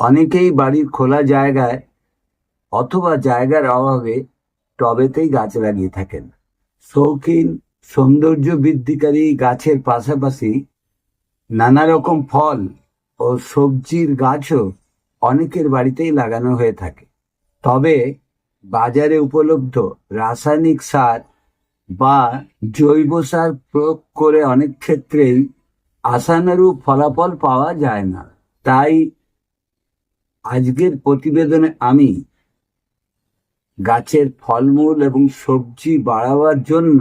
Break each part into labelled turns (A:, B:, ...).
A: অনেকেই বাড়ির খোলা জায়গায় অথবা জায়গার অভাবে টবেতেই গাছ লাগিয়ে থাকেন। শৌখিন সৌন্দর্য বৃদ্ধিকারী গাছের পাশাপাশি নানা রকম ফল ও সবজির গাছও অনেকের বাড়িতেই লাগানো হয়ে থাকে। তবে বাজারে উপলব্ধ রাসায়নিক সার বা জৈব সার প্রয়োগ করে অনেক ক্ষেত্রেই আশানুরূপ ফলাফল পাওয়া যায় না। তাই আজকের প্রতিবেদনে আমি গাছের ফলমূল এবং সবজি বাড়াবার জন্য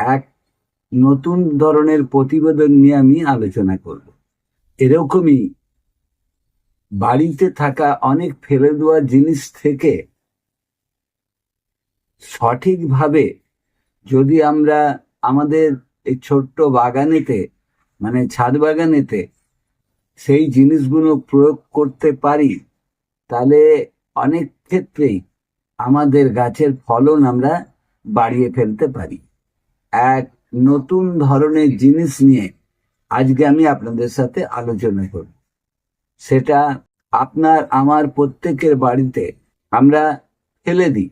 A: এক নতুন ধরনের প্রতিবেদন নিয়ে আমি আলোচনা করব। এরকমই বাড়িতে থাকা অনেক ফেলে দেওয়া জিনিস থেকে সঠিকভাবে যদি আমরা আমাদের এই ছোট্ট বাগানেতে মানে ছাদ বাগানেতে সেই জিনিসগুলো প্রয়োগ করতে পারি, তাহলে অনেক ক্ষেত্রেই আমাদের গাছের ফলন আমরা বাড়িয়ে ফেলতে পারি। এক নতুন ধরনের জিনিস নিয়ে আজকে আমি আপনাদের সাথে আলোচনা করব। সেটা আপনার, আমার প্রত্যেকের বাড়িতে আমরা ফেলে দিই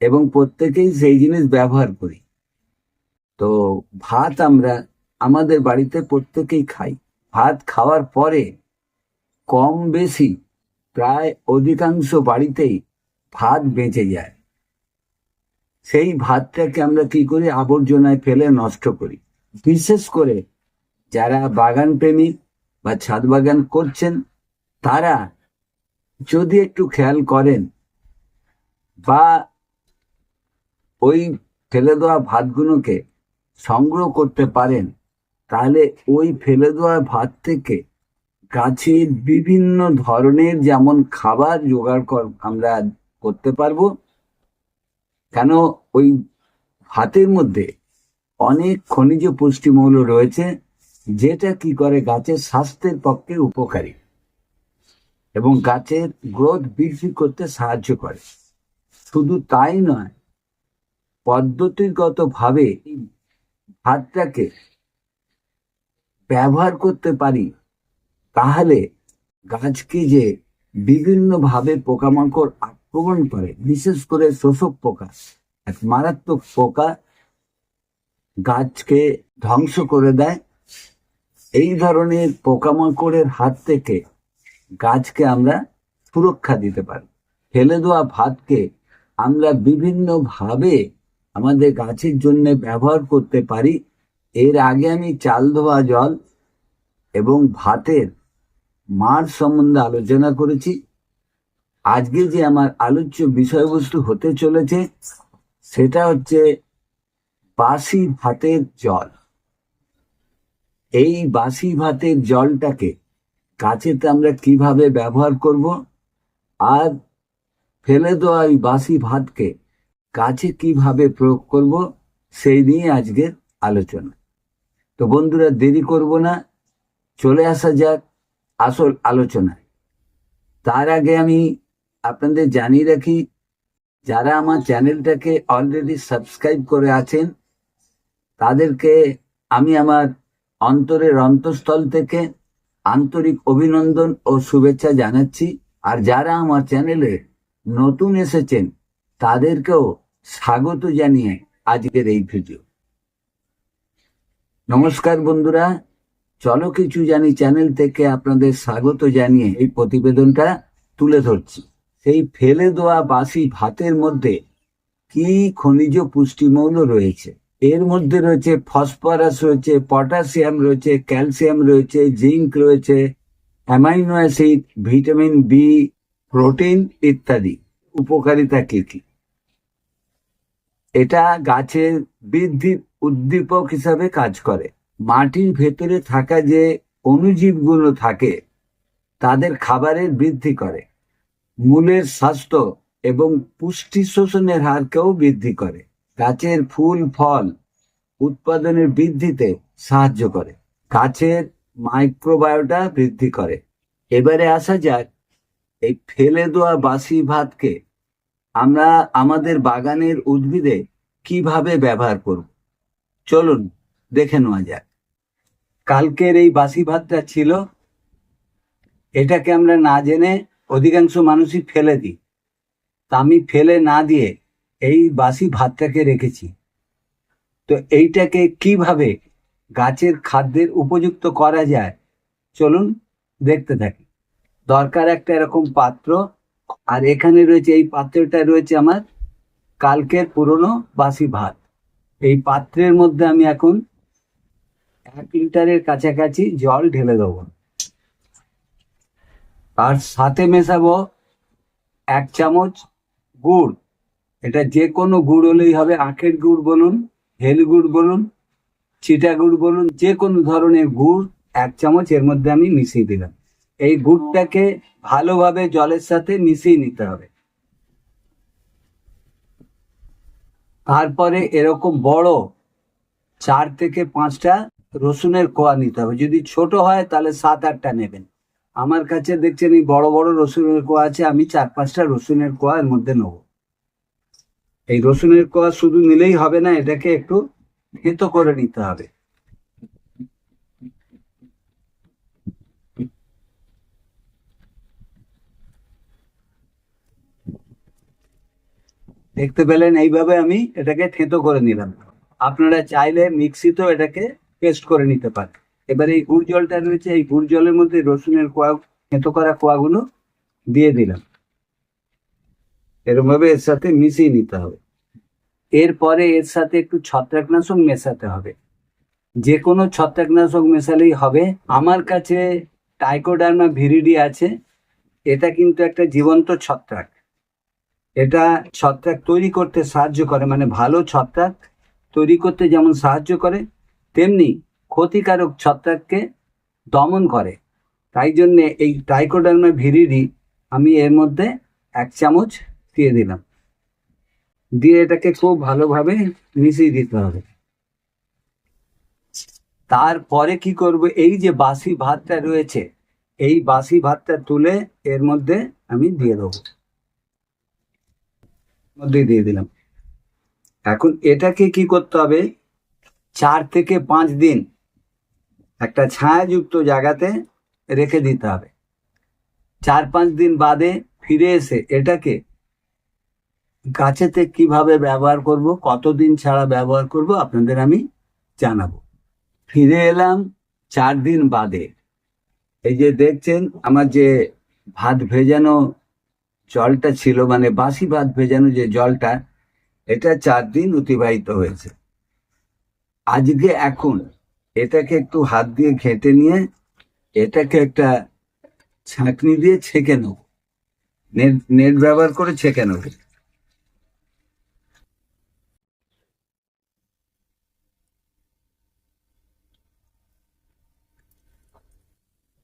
A: এবং প্রত্যেকেই সেই জিনিস ব্যবহার করি। তো ভাত আমরা আমাদের বাড়িতে প্রত্যেকেই খাই। ভাত খাওয়ার পরে কম বেশি প্রায় অধিকাংশ বাড়িতেই ভাত বেঁচে যায়। সেই ভাতটাকে আমরা কি করি? আবর্জনায় ফেলে নষ্ট করি। বিশেষ করে যারা বাগান প্রেমী বা ছাদ বাগান করছেন, তারা যদি একটু খেয়াল করেন বা ওই ফেলে দেওয়া ভাতগুলোকে সংগ্রহ করতে পারেন তাহলে ওই ফেলে দেওয়া ভাত থেকে গাছের বিভিন্ন ধরনের যেমন খাবার জোগাড় কর, আমরা করতে পারব। কেন? ওই ভাতের মধ্যে অনেক খনিজ পুষ্টিমৌল রয়েছে, যেটা কি করে গাছের স্বাস্থ্যের পক্ষে উপকারী এবং গাছের গ্রোথ বৃদ্ধি করতে সাহায্য করে। শুধু তাই নয়, পদ্ধতিগতভাবে ভাতটাকে ব্যবহার করতে পারি, তাহলে গাছকে যে বিভিন্নভাবে পোকামাকড় আক্রমণ করে, বিশেষ করে শোষক পোকা, এক মারাত্মক পোকা গাছকে ধ্বংস করে দেয়, এই ধরনের পোকামাকড়ের হাত থেকে গাছকে আমরা সুরক্ষা দিতে পারি। ফেলে দেওয়া ভাতকে আমরা বিভিন্নভাবে আমাদের গাছের জন্য ব্যবহার করতে পারি এর আগে আমি চাল ধোয়া জল এবং ভাতের মার সম্বন্ধে আলোচনা করেছি। আজকে যে আমার আলোচ্য বিষয়বস্তু হতে চলেছে, সেটা হচ্ছে বাসি ভাতের জল। এই বাসি ভাতের জলটাকে গাছেতে আমরা কীভাবে ব্যবহার করব? আর ফেলে দেওয়া এই বাসি ভাতকে কাছে কীভাবে প্রয়োগ করব? সেই নিয়ে আজকের আলোচনা। তো বন্ধুরা, দেরি করব না। চলে আসা যাক আসল আলোচনায়। তার আগে আমি আপনাদের জানিয়ে রাখি, যারা আমার চ্যানেলটাকে অলরেডি সাবস্ক্রাইব করে আছেন, তাদেরকে আমি আমার অন্তরের অন্তঃস্থল থেকে আন্তরিক অভিনন্দন ও শুভেচ্ছা জানাচ্ছি। আর যারা আমার চ্যানেলে নতুন এসেছেন, তাদেরকেও স্বাগত জানিয়ে আজকের এই ভিডিও। নমস্কার বন্ধুরা। চলো কিছু জানি চ্যানেল থেকে আপনাদের স্বাগত জানিয়ে এই প্রতিবেদনটা তুলে ধরছি। সেই ফেলে দেওয়া বাসি ভাতের মধ্যে কি খনিজ পুষ্টিমৌল রয়েছে? এর মধ্যে রয়েছে ফসফরাস রয়েছে, পটাশিয়াম রয়েছে, ক্যালসিয়াম রয়েছে, জিঙ্ক রয়েছে, amino acid, vitamin B protein ইত্যাদি। উপকারিতা কি কি? এটা গাছের বৃদ্ধি উদ্দীপক হিসাবে কাজ করে। মাটির ভেতরে থাকা যে অণুজীবগুলো থাকে, তাদের খাবারের বৃদ্ধি করে। মূলের স্বাস্থ্য এবং পুষ্টি শোষণের হারকেও বৃদ্ধি করে। গাছের ফুল, ফল উৎপাদনের বৃদ্ধিতে সাহায্য করে। গাছের মাইক্রোবায়োটা বৃদ্ধি করে। এবারে আসা যাক, এই ফেলে দেওয়া বাসি ভাতকে আমরা আমাদের বাগানের উদ্ভিদে কীভাবে ব্যবহার করব? চলুন, দেখে নেওয়া যাক। কালকের এই বাসি ভাতটা ছিল, এটাকে আমরা না জেনে অধিকাংশ মানুষই ফেলে দিই। তা আমি ফেলে না দিয়ে এই বাসি ভাতটাকে রেখেছি। তো এইটাকে কীভাবে গাছের খাদ্যের উপযুক্ত করা যায়, চলুন দেখতে থাকি। দরকার একটা এরকম পাত্র, আর এখানে রয়েছে, এই পাত্রটা রয়েছে আমার কালকের পুরনো বাসি ভাত। এই পাত্রের মধ্যে আমি এখন এক লিটারের কাছাকাছি জল ঢেলে দেবো। আর সাথে মেশাবো এক চামচ গুড়। এটা যে কোনো গুড় হলেই হবে, আখের গুড় বলুন, হেল গুড় বলুন, চিটা গুড় বলুন যে কোনো ধরনের গুড় এক চামচ এর মধ্যে আমি মিশিয়ে দিলাম। এই গুড়টাকে ভালোভাবে জলের সাথে মিশিয়ে নিতে হবে। তারপরে এরকম বড় চার থেকে পাঁচটা রসুনের কোয়া নিতে হবে। যদি ছোট হয় তাহলে সাত আটটা নেবেন। আমার কাছে দেখছেন এই বড় বড় রসুনের কোয়া আছে, আমি চার পাঁচটা রসুনের কোয়া এর মধ্যে নেব। এই রসুনের কোয়া শুধু নিলেই হবে না, এটাকে একটু থেতো করে নিতে হবে। দেখতে পেলেন, এইভাবে আমি এটাকে থেঁতো করে নিলাম। আপনারা চাইলে মিক্সিতেও এটাকে পেস্ট করে নিতে পারেন। এবার এই গুড় জলটা রয়েছে, এই গুড় জলের মধ্যে রসুনের কোয়া, থেঁতো করা কোয়াগুলো দিয়ে দিলাম। এরকম ভাবে এর সাথে মিশিয়ে নিতে হবে। এরপরে এর সাথে একটু ছত্রাকনাশক মেশাতে হবে। যে কোনো ছত্রাকনাশক মেশালেই হবে। আমার কাছে টাইকোডার্মা ভিরিডি আছে। এটা কিন্তু একটা জীবন্ত ছত্রাক। এটা ছত্রাক তৈরি করতে সাহায্য করে মানে ভালো ছত্রাক তৈরি করতে যেমন সাহায্য করে, তেমনি ক্ষতিকারক ছত্রাককে দমন করে। তাই জন্যে এই ট্রাইকোডার্মা ভিরিডি আমি এর মধ্যে এক চামচ দিয়ে দিলাম। দিয়ে এটাকে খুব ভালোভাবে মিশিয়ে দিতে হবে। তারপরে কি করব? এই যে বাসি ভাতটা রয়েছে, এই বাসি ভাতটা তুলে এর মধ্যে আমি দিয়ে দেবো। মধ্যে দিয়ে দিলাম। এখন এটাকে কি করতে হবে? চার থেকে পাঁচ দিন একটা ছায়াযুক্ত জায়গাতে রেখে দিতে হবে। চার পাঁচ দিন বাদে ফিরে এসে এটাকে গাছেতে কীভাবে ব্যবহার করব, কতদিন ছাড়া ব্যবহার করব, আপনাদের আমি জানাব। ফিরে এলাম চার দিন বাদে। এই যে দেখছেন, আমার যে ভাত ভেজানো জলটা ছিল মানে বাসি ভাত ভেজানো যে জলটা, এটা চার দিন অতিবাহিত হয়েছে। আজকে এখন এটাকে একটু হাত দিয়ে ঘেঁটে নিয়ে এটাকে একটা ছাঁকনি দিয়ে ছেঁকে নেব। নেট নেট ব্যবহার করে ছেঁকে নেব।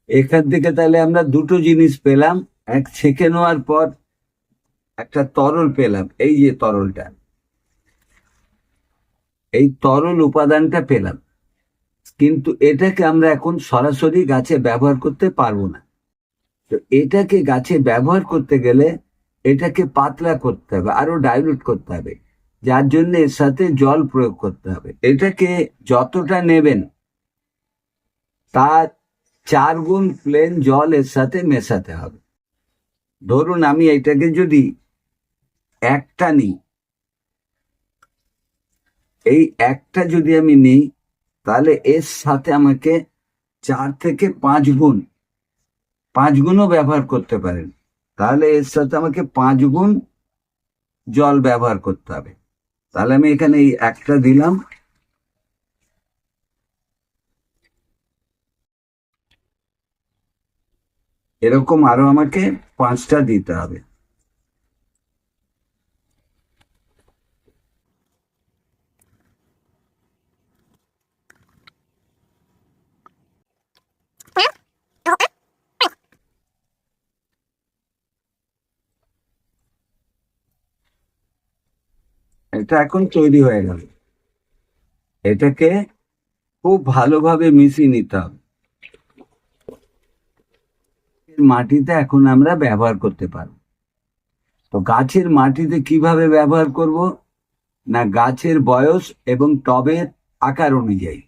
A: এখান থেকে তাহলে আমরা দুটো জিনিস পেলাম। এক ছেঁকে নেওয়ার পর একটা তরল পেলাম। এই যে তরলটা। এই তরল উপাদানটা পেলাম। কিন্তু এটাকে আমরা এখন সরাসরি গাছে ব্যবহার করতে পারব না। তো এটাকে গাছে ব্যবহার করতে গেলে এটাকে পাতলা করতে হবে, আরও ডাইলুট করতে হবে। যার জন্য এর সাথে জল প্রয়োগ করতে হবে। এটাকে যতটা নেবেন, তার চার গুণ প্লেন জল এর সাথে মেশাতে হবে। ধরুন আমি এটাকে যদি একটা নিই, এই একটা যদি আমি নিই, তাহলে এর সাথে আমাকে চার থেকে পাঁচ গুণ, পাঁচ গুণও ব্যবহার করতে পারেন। তাহলে এর সাথে আমাকে পাঁচ গুণ জল ব্যবহার করতে হবে। তাহলে আমি এখানে এই একটা দিলাম এরকম আরও আমাকে পাঁচটা দিতে হবে। এটা এখন তৈরি হয়ে গেল। এটাকে খুব ভালোভাবে মিশিয়ে নিতে হবে। মাটিতে এখন আমরা ব্যবহার করতে পারব। তো গাছের মাটিতে কীভাবে ব্যবহার করব? না গাছের বয়স এবং টবের আকার অনুযায়ী।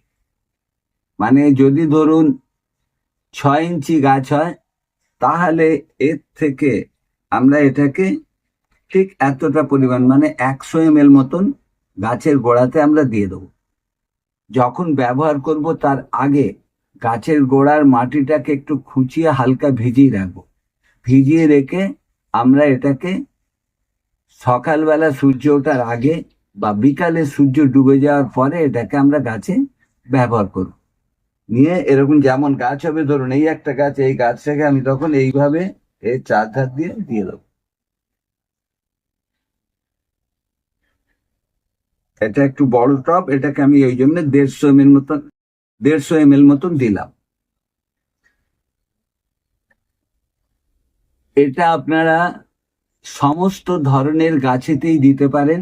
A: মানে যদি ধরুন ছয় ইঞ্চি গাছ হয়, তাহলে এর থেকে আমরা এটাকে ঠিক এতটা পরিমাণ মানে একশো এম এল মতন গাছের গোড়াতে আমরা দিয়ে দেবো। যখন ব্যবহার করব তার আগে গাছের গোড়ার মাটিটাকে একটু খুঁচিয়ে হালকা ভিজিয়ে রাখব। ভিজিয়ে রেখে আমরা এটাকে সকালবেলা সূর্য ওঠার আগে বা বিকালে সূর্য ডুবে যাওয়ার পরে এটাকে আমরা গাছে ব্যবহার করব। নিয়ে এরকম যেমন গাছ হবে, ধরুন এই একটা গাছ, এই গাছটাকে আমি তখন এইভাবে এর চার ধার দিয়ে দিয়ে দেবো। এটা একটু বড় টপ এটাকে আমি এই জন্য দেড়শো এম মতন দেড়শো এম এল মতন দিলাম। এটা আপনারা সমস্ত ধরনের গাছেতেই দিতে পারেন।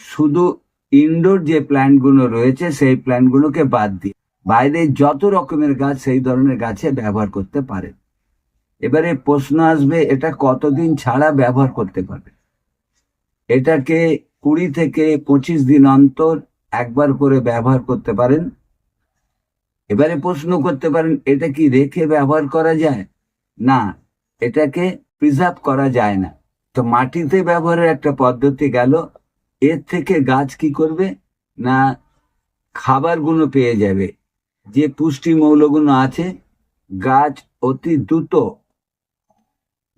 A: শুধু ইনডোর যে প্ল্যান্টগুলো রয়েছে, সেই প্ল্যান্টগুলোকে বাদ দিয়ে বাইরে যত রকমের গাছ, সেই ধরনের গাছে ব্যবহার করতে পারেন। এবারে প্রশ্ন আসবে, এটা কতদিন ছাড়া ব্যবহার করতে পারবে এটাকে কুড়ি থেকে পঁচিশ দিন অন্তর একবার করে ব্যবহার করতে পারেন। এবারে প্রশ্ন করতে পারেন, এটা কি রেখে ব্যবহার করা যায়? না, এটাকে প্রিজার্ভ করা যায় না। তো মাটিতে ব্যবহারের একটা পদ্ধতি গেল, এর থেকে গাছ কি করবে? না, খাবারগুলো পেয়ে যাবে। যে পুষ্টি মৌলগুলো আছে, গাছ অতি দ্রুত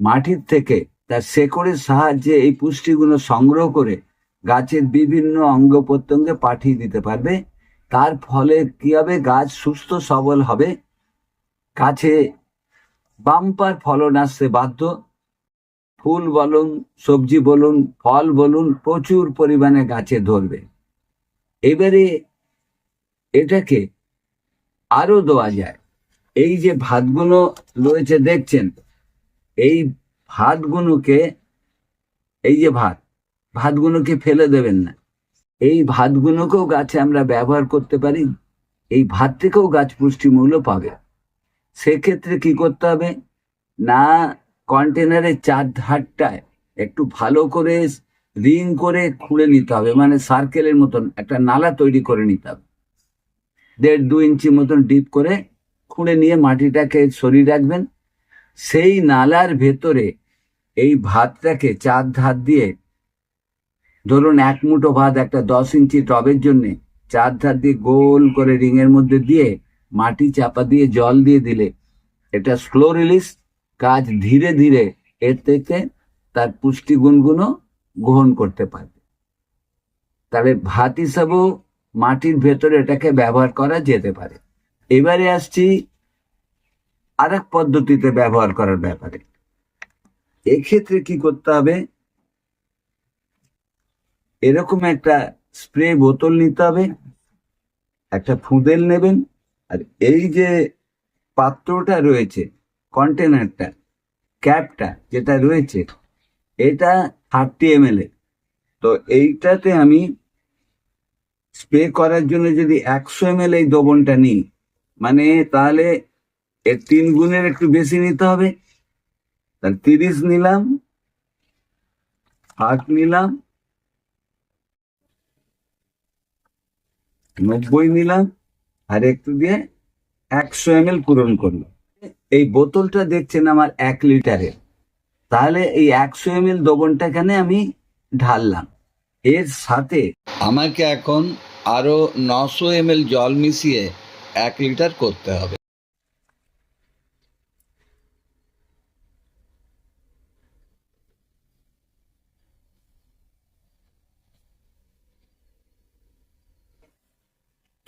A: মাটির থেকে তার শেকড়ের সাহায্যে এই পুষ্টিগুলো সংগ্রহ করে গাছের বিভিন্ন অঙ্গ প্রত্যঙ্গে পাঠিয়ে দিতে পারবে। তার ফলে কি হবে? গাছ সুস্থ সবল হবে। গাছে বাম্পার ফলন আসতে বাধ্য। ফুল বলুন, সবজি বলুন, ফল বলুন, প্রচুর পরিমাণে গাছে ধরবে। এবারে এটাকে আরও দেওয়া যায়। এই যে ভাতগুলো রয়েছে, দেখছেন? এই ভাতগুলোকে, এই যে ভাত, ভাতগুলোকে ফেলে দেবেন না। এই ভাতগুলোকেও গাছে আমরা ব্যবহার করতে পারি, এই ভাত থেকেও গাছ পুষ্টিমূল্য পাবে। সেক্ষেত্রে কি করতে হবে? না কন্টেনারের চার ধারটায় একটু ভালো করে রিং করে খুঁড়ে নিতে হবে মানে সার্কেলের মতন একটা নালা তৈরি করে নিতে হবে। দেড় দু ইঞ্চি মতন ডিপ করে খুঁড়ে নিয়ে মাটিটাকে সরিয়ে রাখবেন। সেই নালার ভেতরে এই ভাতটাকে চার ধার দিয়ে ধরুন এক মুঠো ভাত একটা দশ ইঞ্চি টবের জন্য চার ধার দিয়ে গোল করে রিংয়ের মধ্যে দিয়ে মাটি চাপা দিয়ে জল দিয়ে দিলে এটা স্লো রিলিজ কাজ ধীরে ধীরে এর থেকে তার পুষ্টি পুষ্টিগুণগুলো গ্রহণ করতে পারবে। তাহলে ভাত হিসাবেও মাটির ভেতরে এটাকে ব্যবহার করা যেতে পারে। এবারে আসছি আর এক পদ্ধতিতে ব্যবহার করার ব্যাপারে। এক্ষেত্রে কি করতে হবে? এরকম একটা স্প্রে বোতল নিতে হবে, একটা ফুদেল নেবেন, আর এই যে পাত্রটা রয়েছে কন্টেনারটা ক্যাপটা যেটা রয়েছে, এটা থার্টি এম এর। তো এইটাতে আমি স্প্রে করার জন্য যদি একশো এম এই দ্রবণটা নিই মানে তাহলে এর তিন গুণের একটু বেশি নিতে হবে। তাহলে তিরিশ নিলাম ষাট নিলাম নব্বই নিলাম, আর একটু দিয়ে একশো এম পূরণ করল। এই বোতলটা দেখছেন আমার এক লিটারের। তাহলে এই একশো এম এল দ্রবণটা এখানে আমি ঢাললাম। এর সাথে আমাকে এখন আরও নশো এম জল মিশিয়ে এক লিটার করতে হবে।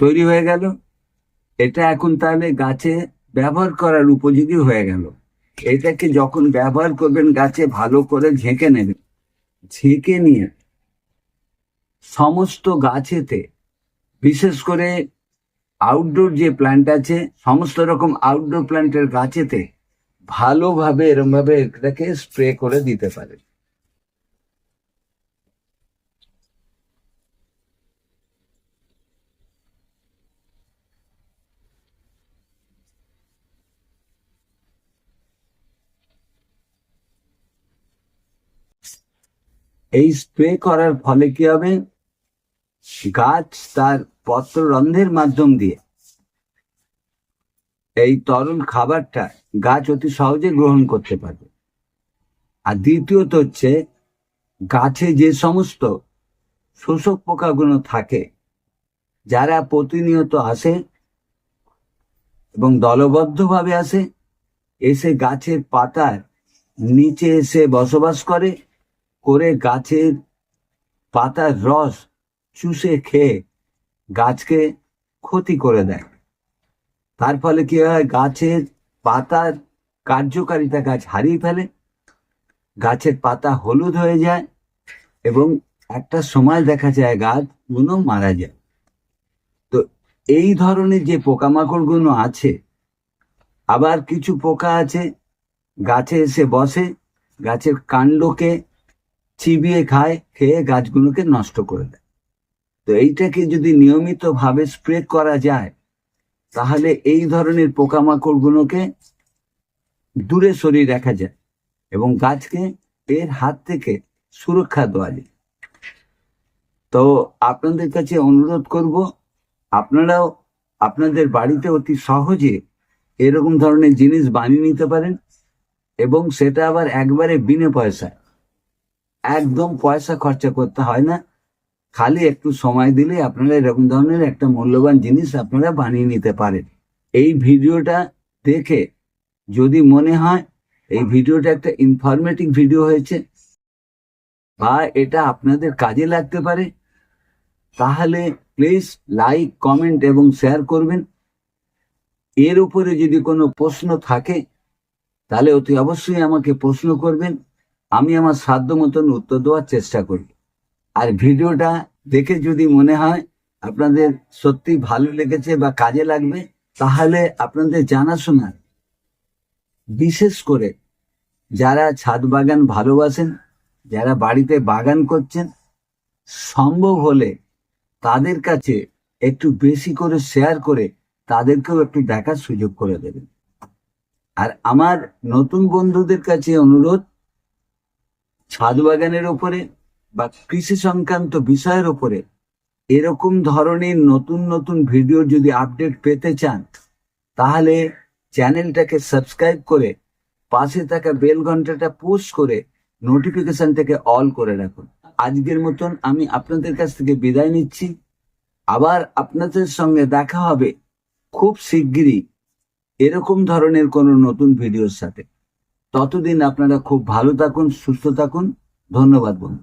A: তৈরি হয়ে গেল। এটা এখন তাহলে গাছে ব্যবহার করার উপযোগী হয়ে গেল। এটাকে যখন ব্যবহার করবেন, গাছে ভালো করে ঝেঁকে নেবেন। ঝেঁকে নিয়ে সমস্ত গাছেতে, বিশেষ করে আউটডোর যে প্ল্যান্ট আছে, সমস্ত রকম আউটডোর প্ল্যান্টের গাছেতে ভালোভাবে, এরমভাবে এটাকে স্প্রে করে দিতে পারে এই স্প্রে করার ফলে কি হবে? গাছ তার পত্ররন্ধ্রের মাধ্যম দিয়ে এই তরল খাবারটা গাছ অতি সহজে গ্রহণ করতে পারবে। আর দ্বিতীয়ত হচ্ছে, গাছে যে সমস্ত শোষক পোকাগুলো থাকে, যারা প্রতিনিয়ত আসে এবং দলবদ্ধভাবে আসে, এসে গাছের পাতার নিচে এসে বসবাস করে করে গাছের পাতার রস চুষে খেয়ে গাছকে ক্ষতি করে দেয়। তার ফলে কি হয়? গাছের পাতার কার্যকারিতা গাছ হারিয়ে ফেলে, গাছের পাতা হলুদ হয়ে যায় এবং একটা সময় দেখা যায় গাছগুলো মারা যায়। তো এই ধরনের যে পোকামাকড়গুলো আছে, আবার কিছু পোকা আছে, গাছে এসে বসে, গাছের কাণ্ডকে চিবিয়ে খায়, খেয়ে গাছগুলোকে নষ্ট করে দেয়। তো এইটাকে যদি নিয়মিতভাবে স্প্রে করা যায়, তাহলে এই ধরনের পোকামাকড়গুলোকে দূরে সরিয়ে রাখা যায় এবং গাছকে এর হাত থেকে সুরক্ষা দেওয়া যায়। তো আপনাদের কাছে অনুরোধ করব, আপনারাও আপনাদের বাড়িতে অতি সহজে এরকম ধরনের জিনিস বানিয়ে নিতে পারেন এবং সেটা আবার একবারে বিনে পয়সায়। একদম পয়সা খরচা করতে হয় না। খালি একটু সময় দিলে আপনারা এরকম ধরনের একটা মূল্যবান জিনিস আপনারা বানিয়ে নিতে পারেন। এই ভিডিওটা দেখে যদি মনে হয় এই ভিডিওটা একটা ইনফরমেটিভ ভিডিও হয়েছে বা এটা আপনাদের কাজে লাগতে পারে, তাহলে প্লিজ লাইক কমেন্ট এবং শেয়ার করবেন। এর উপরে যদি কোনো প্রশ্ন থাকে, তাহলে অতি অবশ্যই আমাকে প্রশ্ন করবেন। আমি আমার সাধ্য মতন উত্তর দেওয়ার চেষ্টা করি। আর ভিডিওটা দেখে যদি মনে হয় আপনাদের সত্যি ভালো লেগেছে বা কাজে লাগবে, তাহলে আপনাদের জানাশোনা। বিশেষ করে যারা ছাদ বাগান ভালোবাসেন, যারা বাড়িতে বাগান করছেন, সম্ভব হলে তাদের কাছে একটু বেশি করে শেয়ার করে তাদেরকেও একটু দেখার সুযোগ করে দেবেন। আর আমার নতুন বন্ধুদের কাছে অনুরোধ ছাদ বাগানের ওপরে বা কৃষি সংক্রান্ত বিষয়ের ওপরে এরকম ধরনের নতুন নতুন ভিডিও যদি আপডেট পেতে চান, তাহলে চ্যানেলটাকে সাবস্ক্রাইব করে পাশে থাকা বেল ঘন্টাটা পোস্ট করে নোটিফিকেশন থেকে অল করে রাখুন। আজকের মতন আমি আপনাদের কাছ থেকে বিদায় নিচ্ছি। আবার আপনাদের সঙ্গে দেখা হবে খুব শিগগিরই এরকম ধরনের কোনো নতুন ভিডিওর সাথে। ততদিন আপনারা খুব ভালো থাকুন সুস্থ থাকুন। ধন্যবাদ বন্ধু।